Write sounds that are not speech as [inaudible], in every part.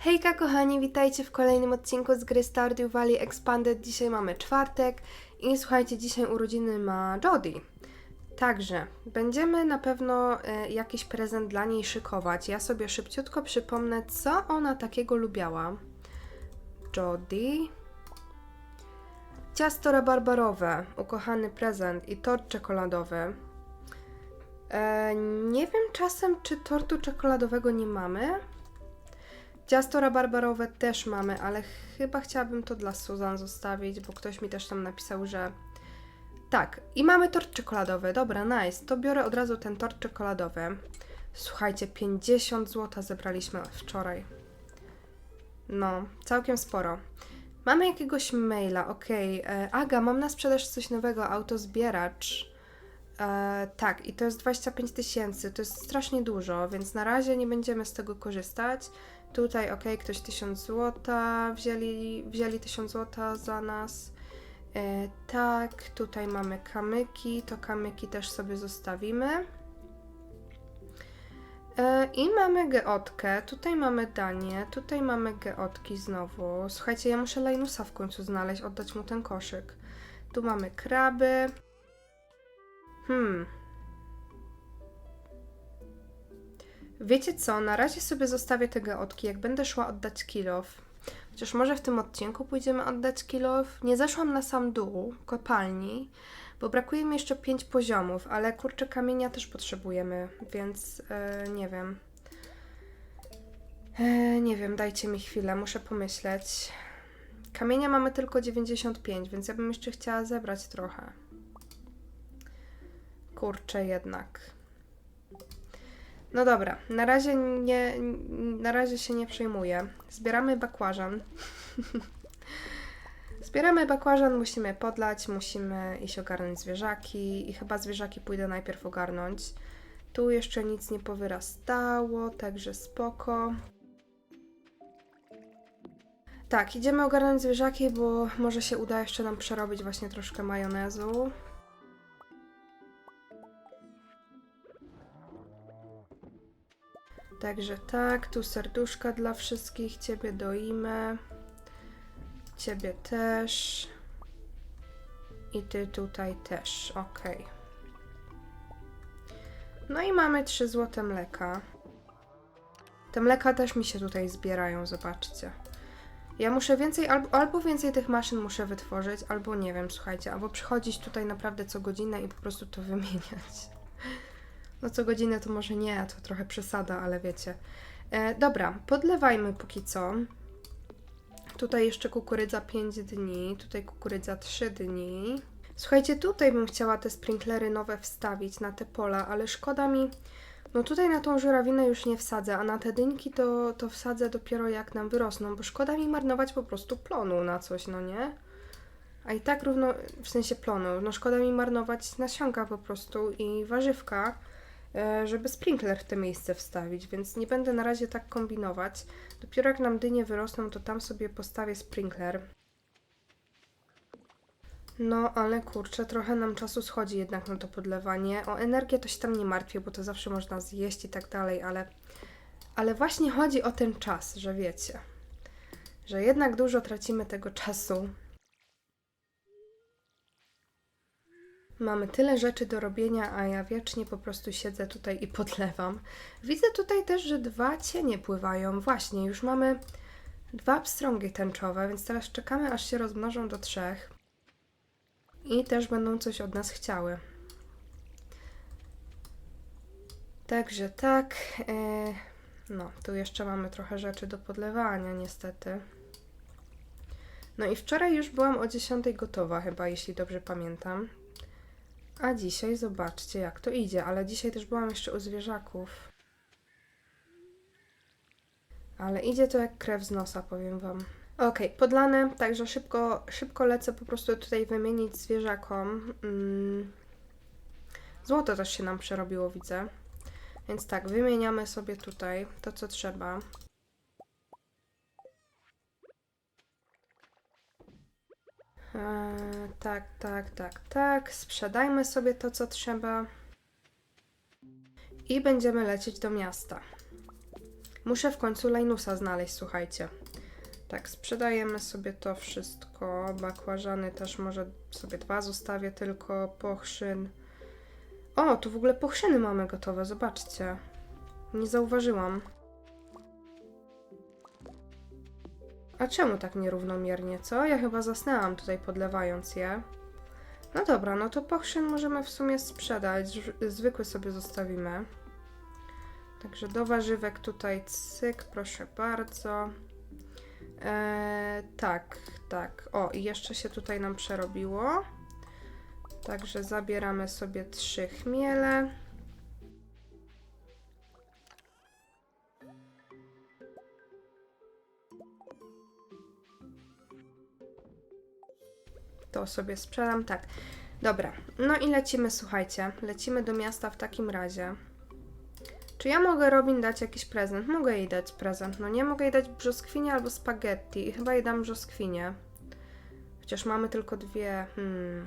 Hejka kochani, witajcie w kolejnym odcinku z gry Stardew Valley Expanded. Dzisiaj mamy czwartek i słuchajcie, dzisiaj urodziny ma Jodie. Także będziemy na pewno e, jakiś prezent dla niej szykować. Ja sobie szybciutko przypomnę, co ona takiego lubiała. Jodie. Ciasto rabarbarowe, ukochany prezent i tort czekoladowy. E, nie wiem czasem, czy tortu czekoladowego nie mamy. Ciasto rabarbarowe też mamy, ale chyba chciałabym to dla Suzan zostawić, bo ktoś mi też tam napisał, że tak. I mamy tort czekoladowy. Dobra, nice. To biorę od razu ten tort czekoladowy. Słuchajcie, 50 zł zebraliśmy wczoraj. No, całkiem sporo. Mamy jakiegoś maila, okej. E, Aga, mam na sprzedaż coś nowego, autozbieracz. E, tak, i to jest 25 tysięcy, to jest strasznie dużo, więc na razie nie będziemy z tego korzystać. Tutaj, ok, ktoś 1000 zł wzięli, wzięli 1000 zł za nas. E, tak, tutaj mamy kamyki, to kamyki też sobie zostawimy. E, I mamy geotkę, tutaj mamy danie, tutaj mamy geotki znowu. Słuchajcie, ja muszę Lainusa w końcu znaleźć, oddać mu ten koszyk. Tu mamy kraby. Hmm, Wiecie co, na razie sobie zostawię te geotki, jak będę szła oddać kilof. Chociaż może w tym odcinku pójdziemy oddać kilof. Nie zeszłam na sam dół kopalni, bo brakuje mi jeszcze 5 poziomów, ale kurczę kamienia też potrzebujemy, więc e, nie wiem. E, nie wiem, dajcie mi chwilę, muszę pomyśleć. Kamienia mamy tylko 95, więc ja bym jeszcze chciała zebrać trochę. Kurczę jednak. No dobra, na razie nie, na razie się nie przejmuję. Zbieramy bakłażan. [laughs] Zbieramy bakłażan, musimy podlać, musimy iść ogarnąć zwierzaki i chyba zwierzaki pójdę najpierw ogarnąć. Tu jeszcze nic nie powyrastało, także spoko. Tak, idziemy ogarnąć zwierzaki, bo może się uda jeszcze nam przerobić właśnie troszkę majonezu. Także tak, tu serduszka dla wszystkich, ciebie doimy. Ciebie też. I ty tutaj też, ok. No i mamy 3 złote mleka. Te mleka też mi się tutaj zbierają, zobaczcie. Ja muszę więcej, albo, albo więcej tych maszyn muszę wytworzyć, albo nie wiem, słuchajcie, albo przychodzić tutaj naprawdę co godzinę i po prostu to [laughs] wymieniać. No co godzinę to może nie, to trochę przesada, ale wiecie. E, dobra, podlewajmy póki co. Tutaj jeszcze kukurydza 5 dni, tutaj kukurydza 3 dni. Słuchajcie, tutaj bym chciała te sprinklery nowe wstawić na te pola, ale szkoda mi. No tutaj na tą żurawinę już nie wsadzę, a na te dynki to, to wsadzę dopiero jak nam wyrosną, bo szkoda mi marnować po prostu plonu na coś, no nie? A i tak równo, w sensie plonu, no szkoda mi marnować nasionka po prostu i warzywka, żeby sprinkler w te miejsce wstawić, więc nie będę na razie tak kombinować. Dopiero jak nam dynie wyrosną, to tam sobie postawię sprinkler. No, ale kurczę, trochę nam czasu schodzi jednak na to podlewanie. O energię to się tam nie martwię, bo to zawsze można zjeść i tak dalej, ale, ale właśnie chodzi o ten czas, że wiecie, że jednak dużo tracimy tego czasu. Mamy tyle rzeczy do robienia, a ja wiecznie po prostu siedzę tutaj i podlewam. Widzę tutaj też, że dwa cienie pływają. Właśnie, już mamy dwa pstrągi tęczowe, więc teraz czekamy, aż się rozmnożą do trzech. I też będą coś od nas chciały. Także tak. e, No, tu jeszcze mamy trochę rzeczy do podlewania, niestety. No i wczoraj już byłam o 10 gotowa, chyba, jeśli dobrze pamiętam. A dzisiaj zobaczcie, jak to idzie, ale dzisiaj też byłam jeszcze u zwierzaków. Ale idzie to jak krew z nosa, powiem Wam. Okej, podlane, także szybko, szybko lecę po prostu tutaj wymienić zwierzakom. Mm. Złoto też się nam przerobiło, widzę. Więc tak, wymieniamy sobie tutaj to, co trzeba. Eee, tak, tak, tak, tak. Sprzedajmy sobie to, co trzeba. I będziemy lecieć do miasta. Muszę w końcu Linusa znaleźć, słuchajcie. Tak, sprzedajemy sobie to wszystko. Bakłażany też może sobie dwa zostawię tylko. Pochrzyn. O, tu w ogóle pochrzyny mamy gotowe, zobaczcie. Nie zauważyłam. A czemu tak nierównomiernie, co? Ja chyba zasnęłam tutaj podlewając je. No dobra, no to pochrzyn możemy w sumie sprzedać. Zw- Zwykły sobie zostawimy. Także do warzywek tutaj cyk, proszę bardzo. Eee, tak, tak. O, i jeszcze się tutaj nam przerobiło. Także zabieramy sobie trzy chmiele. To sobie sprzedam, tak. Dobra, no i lecimy, słuchajcie. Lecimy do miasta w takim razie. Czy ja mogę Robin dać jakiś prezent? Mogę jej dać prezent. No nie mogę jej dać brzoskwinię albo spaghetti. Chyba jej dam brzoskwinię. Chociaż mamy tylko dwie. Hmm.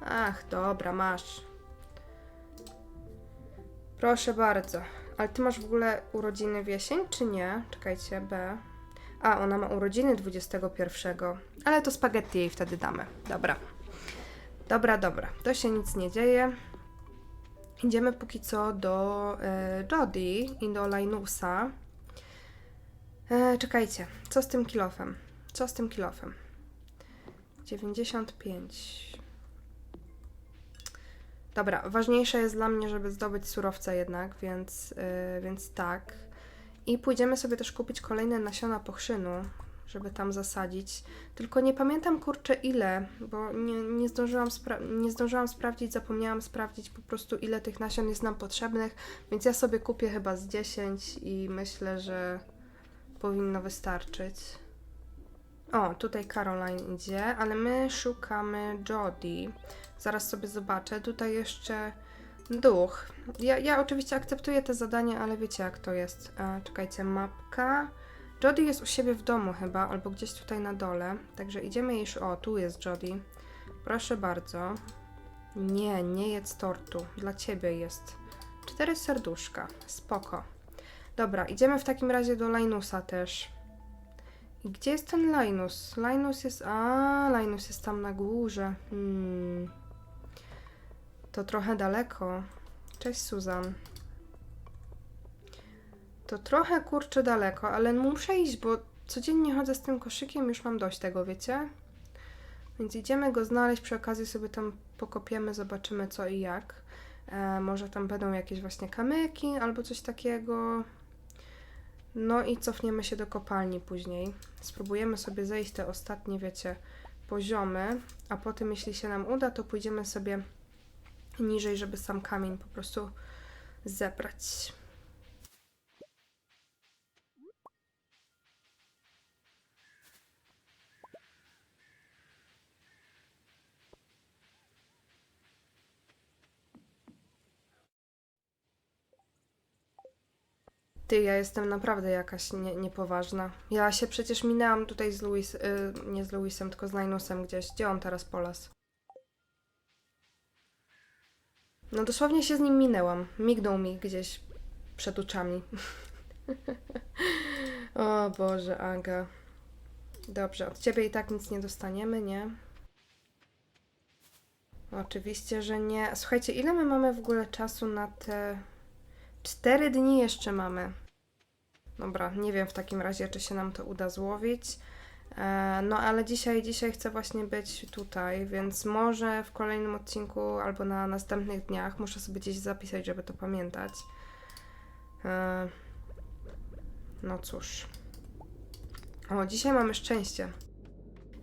Ach, dobra, masz. Proszę bardzo. Ale ty masz w ogóle urodziny w jesień, czy nie? Czekajcie, B. A, ona ma urodziny 21. Ale to spaghetti jej wtedy damy. Dobra. Dobra, dobra. To się nic nie dzieje. Idziemy póki co do e, Jody i do Linusa. E, czekajcie, co z tym kilofem? Co z tym kilofem? 95. Dobra, ważniejsze jest dla mnie, żeby zdobyć surowce jednak, więc, e, więc tak. I pójdziemy sobie też kupić kolejne nasiona pochrzynu, żeby tam zasadzić. Tylko nie pamiętam kurczę ile, bo nie, nie, zdążyłam nie zdążyłam sprawdzić, zapomniałam sprawdzić po prostu ile tych nasion jest nam potrzebnych, więc ja sobie kupię chyba z 10 i myślę, że powinno wystarczyć. O, tutaj Caroline idzie, ale my szukamy Jodie. Zaraz sobie zobaczę. Tutaj jeszcze duch. Ja, ja oczywiście akceptuję te zadanie, ale wiecie jak to jest. E, czekajcie, mapka. Jodie jest u siebie w domu chyba, albo gdzieś tutaj na dole. Także idziemy już. O, tu jest Jodie. Proszę bardzo. Nie, nie jedz tortu. Dla ciebie jest. Cztery serduszka. Spoko. Dobra, idziemy w takim razie do Linusa też. I gdzie jest ten Linus? Linus jest... A, Linus jest tam na górze. Hmm. To trochę daleko. Cześć, Susan. To trochę kurczę daleko, ale muszę iść, bo codziennie chodzę z tym koszykiem, już mam dość tego, wiecie? Więc idziemy go znaleźć, przy okazji sobie tam pokopiemy, zobaczymy co i jak. E, może tam będą jakieś właśnie kamyki albo coś takiego. No i cofniemy się do kopalni później. Spróbujemy sobie zejść te ostatnie, wiecie, poziomy, a potem jeśli się nam uda, to pójdziemy sobie niżej, żeby sam kamień po prostu zebrać. Ty, ja jestem naprawdę jakaś nie, niepoważna. Ja się przecież minęłam tutaj z Louis, y, nie z Louisem, tylko z Linusem gdzieś. Gdzie on teraz polas? No dosłownie się z nim minęłam. Mignął mi gdzieś przed oczami. [laughs] o Boże, Aga. Dobrze, od ciebie i tak nic nie dostaniemy, nie? Oczywiście, że nie. Słuchajcie, ile my mamy w ogóle czasu na te... Cztery dni jeszcze mamy. Dobra, nie wiem w takim razie, czy się nam to uda złowić. E, No ale dzisiaj, dzisiaj chcę właśnie być tutaj, więc może w kolejnym odcinku albo na następnych dniach muszę sobie gdzieś zapisać, żeby to pamiętać. E, No cóż. O, dzisiaj mamy szczęście.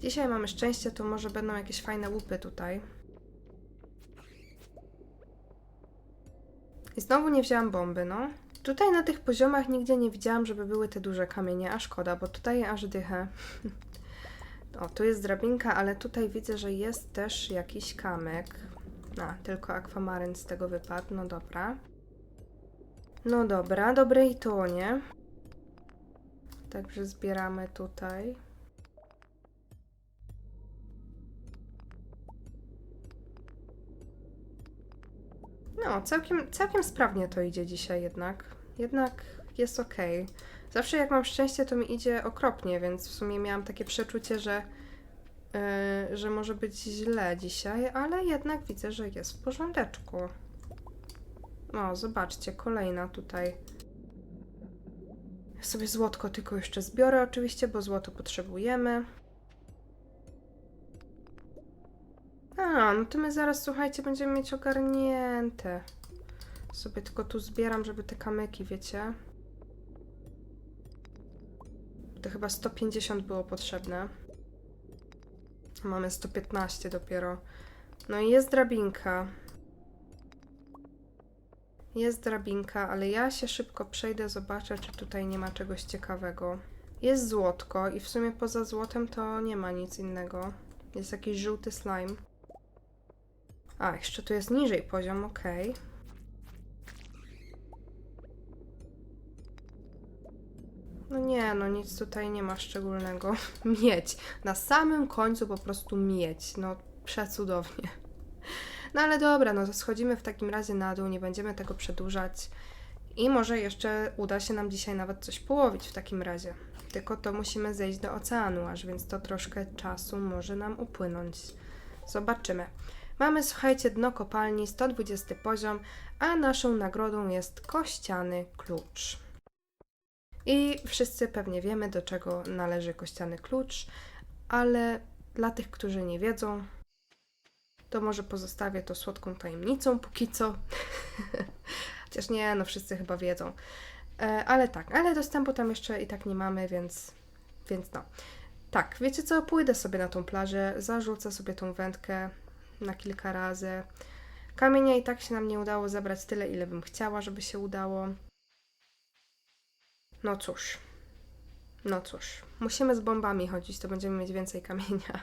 Dzisiaj mamy szczęście, to może będą jakieś fajne łupy tutaj. I znowu nie wzięłam bomby, no. Tutaj na tych poziomach nigdzie nie widziałam, żeby były te duże kamienie, a szkoda, bo tutaj aż dychę. [laughs] O, tu jest drabinka, ale tutaj widzę, że jest też jakiś kamyk. A, tylko akwamaryn z tego wypadł, no dobra. No dobra, dobre i to, nie? Także zbieramy tutaj. No, całkiem, całkiem sprawnie to idzie dzisiaj jednak. Jednak jest ok. Zawsze jak mam szczęście, to mi idzie okropnie, więc w sumie miałam takie przeczucie, że, yy, że może być źle dzisiaj, ale jednak widzę, że jest w porządeczku. O, zobaczcie, kolejna tutaj. Ja sobie złotko tylko jeszcze zbiorę oczywiście, bo złoto potrzebujemy. A, no to my zaraz, słuchajcie, będziemy mieć ogarnięte. Sobie tylko tu zbieram, żeby te kamyki, wiecie. To chyba 150 było potrzebne. Mamy 115 dopiero. No i jest drabinka. Jest drabinka, ale ja się szybko przejdę, zobaczę, czy tutaj nie ma czegoś ciekawego. Jest złotko i w sumie poza złotem to nie ma nic innego. Jest jakiś żółty slime. A, jeszcze tu jest niżej poziom, okej. No nie, no nic tutaj nie ma szczególnego. [laughs] Mieć. Na samym końcu po prostu mieć. No przecudownie. No ale dobra, no to schodzimy w takim razie na dół, nie będziemy tego przedłużać. I może jeszcze uda się nam dzisiaj nawet coś połowić w takim razie. Tylko to musimy zejść do oceanu aż, więc to troszkę czasu może nam upłynąć. Zobaczymy. Mamy, słuchajcie, dno kopalni, 120 poziom, a naszą nagrodą jest kościany klucz. I wszyscy pewnie wiemy, do czego należy kościany klucz, ale dla tych, którzy nie wiedzą, to może pozostawię to słodką tajemnicą póki co. [laughs] Chociaż nie, no wszyscy chyba wiedzą. E, ale tak, ale dostępu tam jeszcze i tak nie mamy, więc, więc no. Tak, wiecie co, pójdę sobie na tą plażę, zarzucę sobie tą wędkę na kilka razy. Kamienia i tak się nam nie udało zebrać tyle, ile bym chciała, żeby się udało. No cóż. No cóż. Musimy z bombami chodzić, to będziemy mieć więcej kamienia.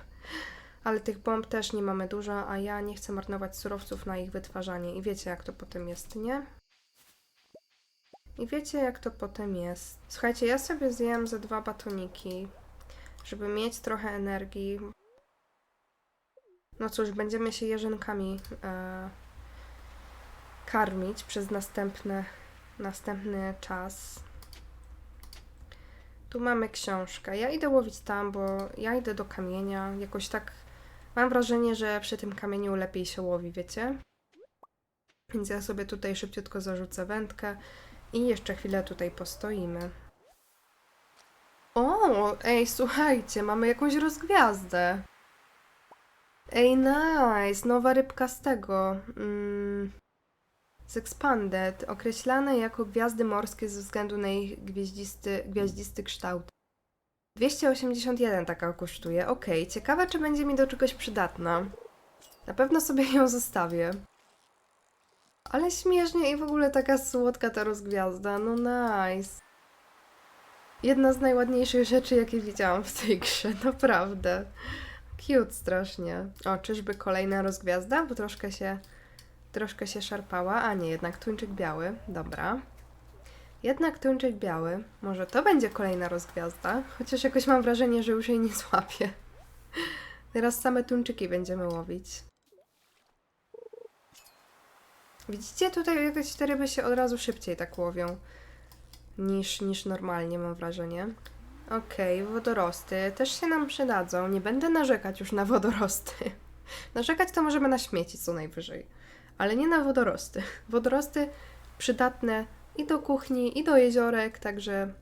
Ale tych bomb też nie mamy dużo, a ja nie chcę marnować surowców na ich wytwarzanie. I wiecie, jak to potem jest, nie? I wiecie, jak to potem jest. Słuchajcie, ja sobie zjem ze dwa batoniki, żeby mieć trochę energii. No cóż, będziemy się jerzynkami e, karmić przez następne, następny czas. Tu mamy książkę. Ja idę łowić tam, bo ja idę do kamienia. Jakoś tak mam wrażenie, że przy tym kamieniu lepiej się łowi, wiecie? Więc ja sobie tutaj szybciutko zarzucę wędkę i jeszcze chwilę tutaj postoimy. O, ej, słuchajcie, mamy jakąś rozgwiazdę. Ej, nice, nowa rybka z tego. Mm, z Expanded, określane jako gwiazdy morskie ze względu na ich gwieździsty, gwiaździsty kształt. 281 taka kosztuje. Okay. ciekawe, czy będzie mi do czegoś przydatna. Na pewno sobie ją zostawię. Ale śmiesznie i w ogóle taka słodka ta rozgwiazda. No nice. Jedna z najładniejszych rzeczy, jakie widziałam w tej grze, [laughs] naprawdę. Cute strasznie. O, czyżby kolejna rozgwiazda? Bo troszkę się troszkę się szarpała, a nie, jednak tuńczyk biały, dobra. Jednak tuńczyk biały, może to będzie kolejna rozgwiazda, chociaż jakoś mam wrażenie, że już jej nie złapię. [laughs] Teraz same tuńczyki będziemy łowić. Widzicie, tutaj jakieś te ryby się od razu szybciej tak łowią niż, niż normalnie, mam wrażenie. Okej, wodorosty też się nam przydadzą. Nie będę narzekać już na wodorosty. [laughs] Narzekać to możemy na śmieci co najwyżej ale nie na wodorosty. Wodorosty przydatne i do kuchni, i do jeziorek, także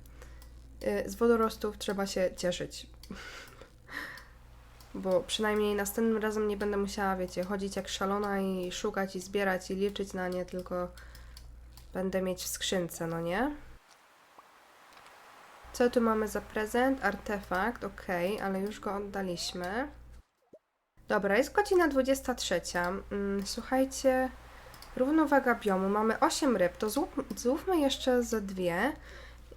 y, z wodorostów trzeba się cieszyć. [laughs] Bo przynajmniej następnym razem nie będę musiała, wiecie, chodzić jak szalona i szukać i zbierać i liczyć na nie, tylko będę mieć w skrzynce, no nie? Co tu mamy za prezent? Artefakt, ok, ale już go oddaliśmy. Dobra, jest godzina 23. Mm, słuchajcie, równowaga biomu. Mamy 8 ryb, to złów, złówmy jeszcze ze dwie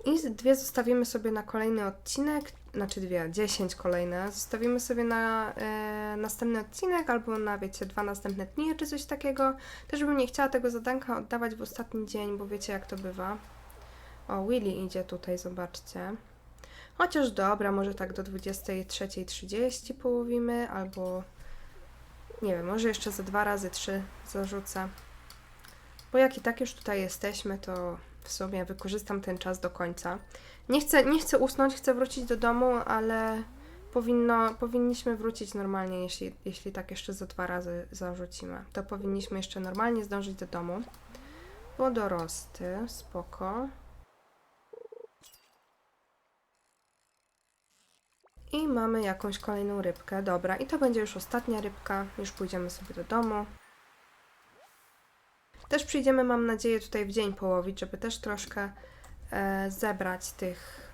i dwie zostawimy sobie na kolejny odcinek, znaczy dwie, 10 kolejne. Zostawimy sobie na e, następny odcinek albo na, wiecie, dwa następne dni czy coś takiego. Też bym nie chciała tego zadanka oddawać w ostatni dzień, bo wiecie jak to bywa. O, Willy idzie tutaj, zobaczcie. Chociaż dobra, może tak do 23.30 połowimy, albo nie wiem, może jeszcze za dwa razy trzy zarzucę. Bo jak i tak już tutaj jesteśmy, to w sumie wykorzystam ten czas do końca. Nie chcę, nie chcę usnąć, chcę wrócić do domu, ale powinno, powinniśmy wrócić normalnie, jeśli, jeśli tak jeszcze za dwa razy zarzucimy. To powinniśmy jeszcze normalnie zdążyć do domu. Wodorosty, spoko. I mamy jakąś kolejną rybkę. Dobra, i to będzie już ostatnia rybka. Już pójdziemy sobie do domu. Też przyjdziemy, mam nadzieję, tutaj w dzień połowić, żeby też troszkę e, zebrać tych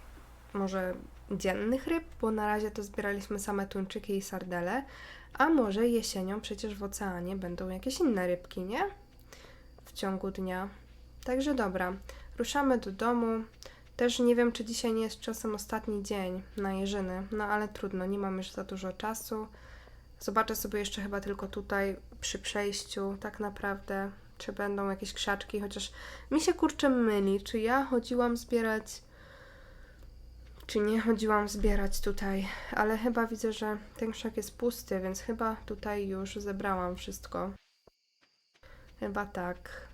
może dziennych ryb, bo na razie to zbieraliśmy same tuńczyki i sardele, a może jesienią przecież w oceanie będą jakieś inne rybki, nie? W ciągu dnia. Także dobra, ruszamy do domu. Też nie wiem, czy dzisiaj nie jest czasem ostatni dzień na jeżyny, no ale trudno, nie mam już za dużo czasu. Zobaczę sobie jeszcze chyba tylko tutaj przy przejściu, tak naprawdę, czy będą jakieś krzaczki, chociaż mi się kurczę myli, czy ja chodziłam zbierać, czy nie chodziłam zbierać tutaj, ale chyba widzę, że ten krzak jest pusty, więc chyba tutaj już zebrałam wszystko. Chyba tak.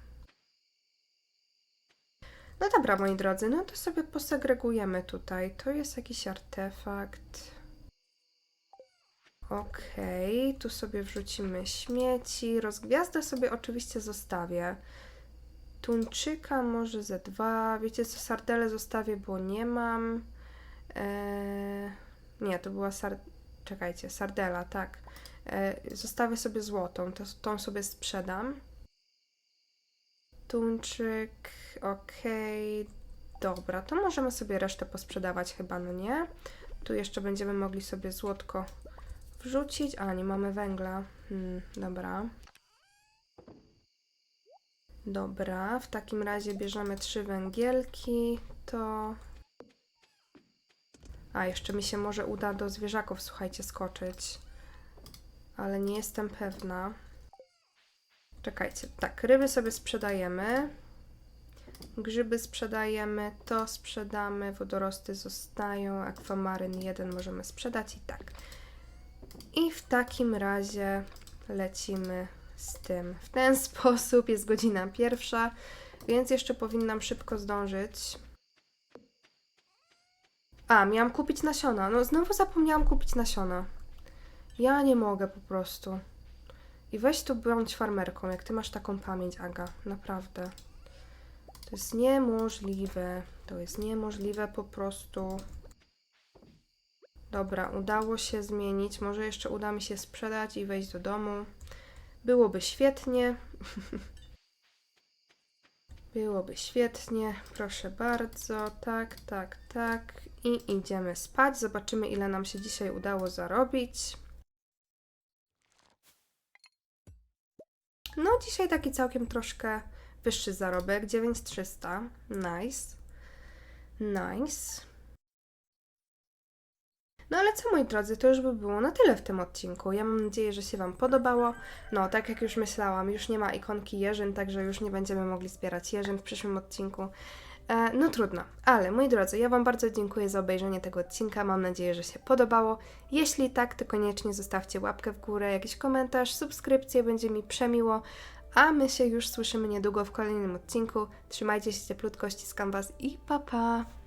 No dobra, moi drodzy, no to sobie posegregujemy tutaj. To jest jakiś artefakt. Okej, tu sobie wrzucimy śmieci. Rozgwiazdę sobie oczywiście zostawię. Tuńczyka może ze dwa. Wiecie co, sardele zostawię, bo nie mam. Eee, nie, to była sar... Czekajcie, sardela, tak. Eee, zostawię sobie złotą, to, tą sobie sprzedam. Tuńczyk, okej. Dobra, to możemy sobie resztę posprzedawać chyba, no nie? Tu jeszcze będziemy mogli sobie złotko wrzucić. A, nie mamy węgla. Hmm, dobra. Dobra, w takim razie bierzemy trzy węgielki. To. A, jeszcze mi się może uda do zwierzaków, słuchajcie, skoczyć. Ale nie jestem pewna. Czekajcie, tak, ryby sobie sprzedajemy. Grzyby sprzedajemy, to sprzedamy, wodorosty zostają, akwamaryn jeden możemy sprzedać i tak. I w takim razie lecimy z tym. W ten [laughs] sposób jest godzina pierwsza, więc jeszcze powinnam szybko zdążyć. A, miałam kupić nasiona. No znowu zapomniałam kupić nasiona. Ja nie mogę po prostu. I weź tu bądź farmerką, jak ty masz taką pamięć, Aga. Naprawdę. To jest niemożliwe. To jest niemożliwe po prostu. Dobra, udało się zmienić. Może jeszcze uda mi się sprzedać i wejść do domu. Byłoby świetnie. [laughs] Byłoby świetnie. Proszę bardzo. Tak, tak, tak. I idziemy spać. Zobaczymy, ile nam się dzisiaj udało zarobić. No, dzisiaj taki całkiem troszkę wyższy zarobek. 9300. Nice. Nice. No ale co moi drodzy, to już by było na tyle w tym odcinku. Ja mam nadzieję, że się Wam podobało. No, tak jak już myślałam, już nie ma ikonki jeżyn, także już nie będziemy mogli zbierać jeżyn w przyszłym odcinku. E, no trudno, ale moi drodzy, ja Wam bardzo dziękuję za obejrzenie tego odcinka. Mam nadzieję, że się podobało. Jeśli tak, to koniecznie zostawcie łapkę w górę, jakiś komentarz, subskrypcję, będzie mi przemiło. A my się już słyszymy niedługo w kolejnym odcinku. Trzymajcie się cieplutko, ściskam Was i pa pa!